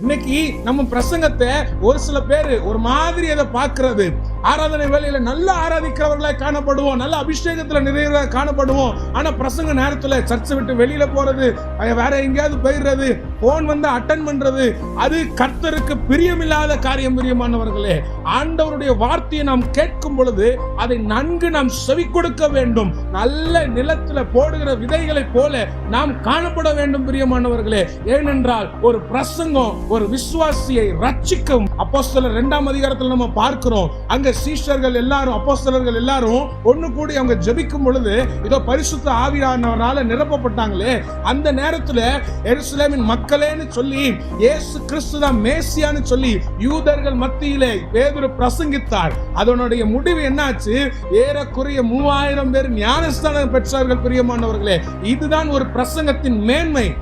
இன்னைக்கு நம்ம பிரசங்கத்தை ஒரு சில பேர் ஒரு மாதிரி அதை பார்க்கறது. ஆராதனை வேலையில நல்லா ஆராதிக்கிறவர்களா காணப்படுவோம். நல்ல அபிஷேகத்துல நிறைய காணப்படுவோம். ஆனா பிரசங்க நேரத்துல சர்ச்சை விட்டு வெளியில போறது வேற எங்கேயாவது போயிடுறது போன் வந்து அட்டன் பண்றது அது கர்த்தருக்கு பிரியமில்லாத காரியம் பிரியமானவர்களே. ஆண்டவருடைய வார்த்தையை நாம் கேட்கும் பொழுது அதை நன்கு நாம் செவி கொடுக்க வேண்டும். நல்ல நிலத்துல போடுகிற விதைகளை போல நாம் காணப்பட வேண்டும் பிரியமானவர்களே. ஏனென்றால் ஒரு பிரசங்கம் ஒரு விசுவாசியை ரட்சிக்கும். அப்போஸ்தலர் இரண்டாம் அதிகாரத்தில் நம்ம பார்க்கிறோம். அங்க சீஷர்கள் எல்லாரும் அப்போஸ்தலர்கள் எல்லாரும் ஒன்று கூடி அவங்க ஜபிக்கும் பொழுது இதோ பரிசுத்த ஆவியானவரால் நிரப்பப்பட்டாங்களே அந்த நேரத்தில் எருசலேமின் மக்களேன்னு சொல்லி ஏசு கிறிஸ்து தான் மேசியான்னு சொல்லி யூதர்கள் மத்தியிலே பேதுரு பிரசங்கித்தார். அதனுடைய முடிவு என்னாச்சு? ஏறக்குறைய மூவாயிரம் பேர் ஞானஸ்தானம் பெற்றார்கள் பிரியமானவர்களே இதுதான் ஒரு பிரசங்கத்தின் மேன்மை.